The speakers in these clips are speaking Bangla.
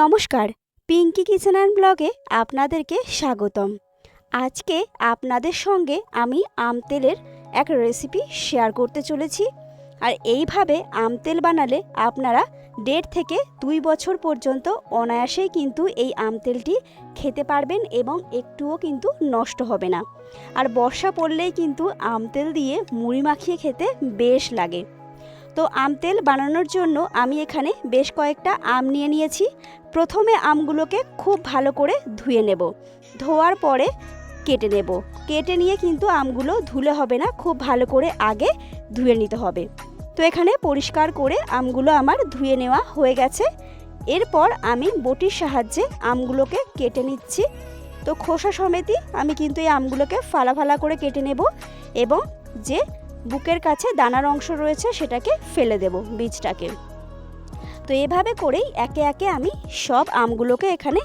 নমস্কার, পিঙ্কি কিচেন অ্যান্ড ব্লগে আপনাদেরকে স্বাগতম। আজকে আপনাদের সঙ্গে আমি আম তেলের এক রেসিপি শেয়ার করতে চলেছি। আর এইভাবে আম তেল বানালে আপনারা দেড় থেকে দুই বছর পর্যন্ত অনায়াসেই কিন্তু এই আম তেলটি খেতে পারবেন এবং একটুও কিন্তু নষ্ট হবে না। আর বর্ষা পড়লেই কিন্তু আম তেল দিয়ে মুড়ি মাখিয়ে খেতে বেশ লাগে। তো আম তেল বানানোর জন্য আমি এখানে বেশ কয়েকটা আম নিয়ে নিয়েছি। প্রথমে আমগুলোকে খুব ভালো করে ধুয়ে নেব। ধোয়ার পরে কেটে নেব। কেটে নিয়ে কিন্তু আমগুলো ধুলে হবে না, খুব ভালো করে আগে ধুয়ে নিতে হবে। তো এখানে পরিষ্কার করে আমগুলো আমার ধুয়ে নেওয়া হয়ে গেছে। এরপর আমি বটির সাহায্যে আমগুলোকে কেটে নিচ্ছি। তো খোসা সমেতই আমি কিন্তু এই আমগুলোকে ফালা ফালা করে কেটে নেব এবং যে বুকের কাছে দানার অংশ রয়েছে, সেটাকে ফেলে দেব বীজটাকে। তো এভাবে করেই একে একে আমি সব আমগুলোকে এখানে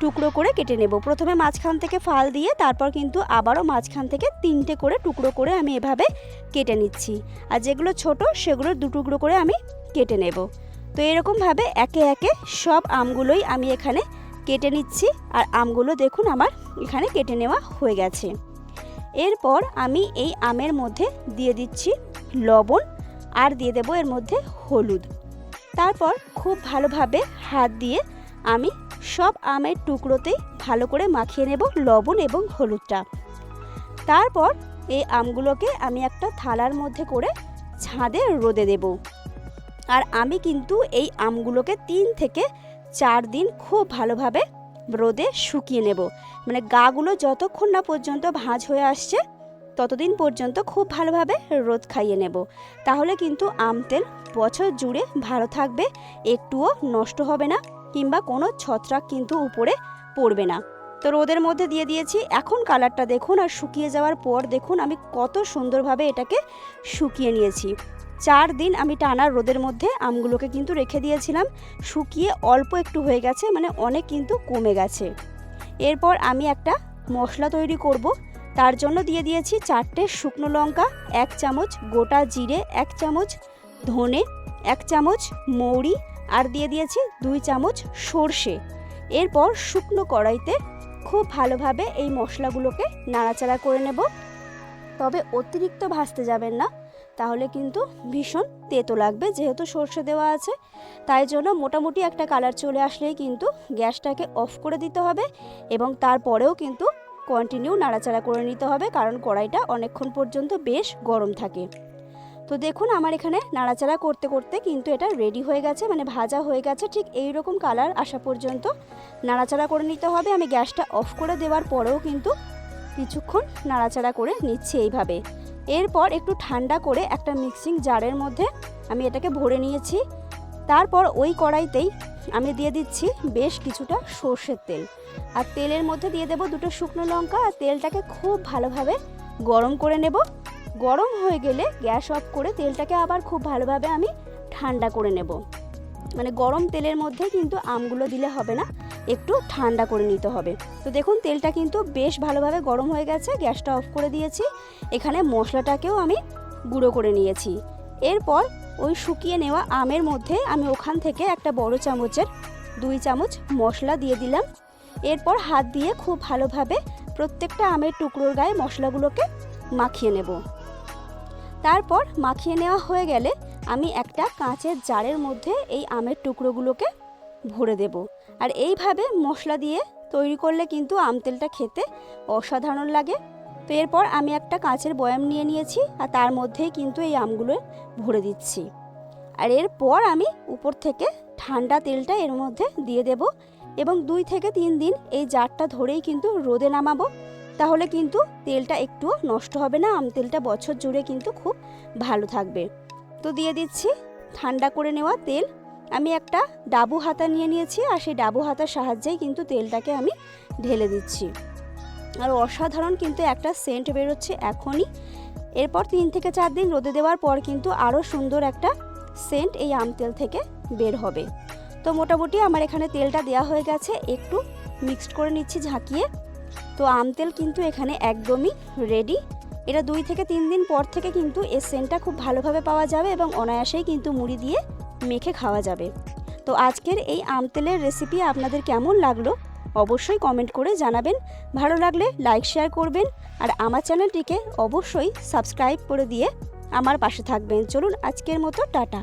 টুকরো করে কেটে নেব। প্রথমে মাঝখান থেকে ফাল দিয়ে, তারপর কিন্তু আবারও মাঝখান থেকে তিনটে করে টুকরো করে আমি এভাবে কেটে নিচ্ছি। আর যেগুলো ছোট, সেগুলো দু টুকরো করে আমি কেটে নেব। তো এরকমভাবে একে একে সব আমগুলোই আমি এখানে কেটে নিচ্ছি। আর আমগুলো দেখুন, আমার এখানে কেটে নেওয়া হয়ে গেছে। এরপর আমি এই আমের মধ্যে দিয়ে দিচ্ছি লবণ আর দিয়ে দেবো এর মধ্যে হলুদ। তারপর খুব ভালোভাবে হাত দিয়ে আমি সব আমের টুকরোতেই ভালো করে মাখিয়ে নেব লবণ এবং হলুদটা। তারপর এই আমগুলোকে আমি একটা থালার মধ্যে করে ছাদে রোদে দেব। আর আমি কিন্তু এই আমগুলোকে তিন থেকে চার দিন খুব ভালোভাবে রোদে শুকিয়ে নেব। মানে গাগুলো যতক্ষণ না পর্যন্ত ভাঁজ হয়ে আসছে, ততদিন পর্যন্ত খুব ভালোভাবে রোদ খাইয়ে নেব। তাহলে কিন্তু আম তেল বছর জুড়ে ভালো থাকবে, একটুও নষ্ট হবে না, কিংবা কোনো ছত্রাক কিন্তু উপরে পড়বে না। তো রোদের মধ্যে দিয়ে দিয়েছি। এখন কালারটা দেখুন আর শুকিয়ে যাওয়ার পর দেখুন আমি কত সুন্দরভাবে এটাকে শুকিয়ে নিয়েছি। চার দিন আমি টানা রোদের মধ্যে আমগুলোকে কিন্তু রেখে দিয়েছিলাম। শুকিয়ে অল্প একটু হয়ে গেছে মানে অনেক কিন্তু কমে গেছে। এরপর আমি একটা মশলা তৈরি করব। তার জন্য দিয়ে দিয়েছি চারটে শুকনো লঙ্কা, এক চামচ গোটা জিরে, এক চামচ ধনে, এক চামচ মৌরি আর দিয়ে দিয়েছি দুই চামচ সর্ষে। এরপর শুকনো কড়াইতে খুব ভালোভাবে এই মশলাগুলোকে নাড়াচাড়া করে নেব। তবে অতিরিক্ত ভাজতে যাবেন না, তাহলে কিন্তু ভীষণ তেতো লাগবে, যেহেতু সর্ষে দেওয়া আছে। তাই জন্য মোটামুটি একটা কালার চলে আসলেই কিন্তু গ্যাসটাকে অফ করে দিতে হবে এবং তারপরেও কিন্তু কন্টিনিউ নাড়াচাড়া করে নিতে হবে, কারণ কড়াইটা অনেকক্ষণ পর্যন্ত বেশ গরম থাকে। তো দেখুন, আমার এখানে নাড়াচাড়া করতে করতে কিন্তু এটা রেডি হয়ে গেছে মানে ভাজা হয়ে গেছে, ঠিক এই রকম কালার আসা পর্যন্ত। নাড়াচাড়া করে নিতে হবে, আমি গ্যাসটা অফ করে দেওয়ার পরেও কিন্তু কিছুক্ষণ নাড়াচাড়া করে নিচ্ছি এইভাবে। এরপর একটু ঠান্ডা করে একটা মিক্সিং জারের মধ্যে আমি এটাকে ভরে নিয়েছি। তারপর ওই কড়াইতেই আমি দিয়ে দিচ্ছি বেশ কিছুটা সর্ষের তেল। আর তেলের মধ্যে দিয়ে দেবো দুটো শুকনো লঙ্কা, আর তেলটাকে খুব ভালোভাবে গরম করে নেব। গরম হয়ে গেলে গ্যাস অফ করে তেলটাকে আবার খুব ভালোভাবে আমি ঠান্ডা করে নেব। মানে গরম তেলের মধ্যে কিন্তু আমগুলো দিলে হবে না, একটু ঠান্ডা করে নিতে হবে। তো দেখুন, তেলটা কিন্তু বেশ ভালোভাবে গরম হয়ে গেছে, গ্যাসটা অফ করে দিয়েছি। এখানে মশলাটাকেও আমি গুঁড়ো করে নিয়েছি। এরপর ওই শুকিয়ে নেওয়া আমের মধ্যে আমি ওখান থেকে একটা বড় চামচের দুই চামচ মশলা দিয়ে দিলাম। এরপর হাত দিয়ে খুব ভালোভাবে প্রত্যেকটা আমের টুকরোর গায়ে মশলাগুলোকে মাখিয়ে নেব। তারপর মাখিয়ে নেওয়া হয়ে গেলে আমি একটা কাঁচের জারের মধ্যে এই আমের টুকরোগুলোকে ভরে দেব। আর এইভাবে মশলা দিয়ে তৈরি করলে কিন্তু আম তেলটা খেতে অসাধারণ লাগে। তো এরপর আমি একটা কাঁচের বয়াম নিয়ে নিয়েছি আর তার মধ্যেই কিন্তু এই আমগুলো ভরে দিচ্ছি। আর এরপর আমি উপর থেকে ঠান্ডা তেলটা এর মধ্যে দিয়ে দেব এবং দুই থেকে তিন দিন এই জারটা ধরেই কিন্তু রোদে নামাবো। তাহলে কিন্তু তেলটা একটুও নষ্ট হবে না, আম তেলটা বছর জুড়ে কিন্তু খুব ভালো থাকবে। তো দিয়ে দিচ্ছি ঠান্ডা করে নেওয়া তেল। আমি একটা ডাবু হাতা নিয়ে নিয়েছি আর সেই ডাবু হাতার সাহায্যেই কিন্তু তেলটাকে আমি ঢেলে দিচ্ছি। আর অসাধারণ কিন্তু একটা সেন্ট বেরোচ্ছে এখনই। এরপর তিন থেকে চার দিন রোদে দেওয়ার পর কিন্তু আরও সুন্দর একটা সেন্ট এই আম তেল থেকে বের হবে। তো মোটামুটি আমার এখানে তেলটা দেওয়া হয়ে গেছে। একটু মিক্সড করে নিচ্ছি ঝাঁকিয়ে। তো আম তেল কিন্তু এখানে একদমই রেডি এটা দুই থেকে তিন দিন পর থেকে কিন্তু এর সেন্টটা খুব ভালোভাবে পাওয়া যাবে এবং অনায়াসেই কিন্তু মুড়ি দিয়ে মেখে খাওয়া যাবে। তো আজকের এই আম তেলের রেসিপি আপনাদের কেমন লাগল অবশ্যই কমেন্ট করে জানাবেন। ভালো লাগলে লাইক শেয়ার করবেন আর আমার চ্যানেলটিকে অবশ্যই সাবস্ক্রাইব করে দিয়ে আমার পাশে থাকবেন। চলুন আজকের মতো টাটা।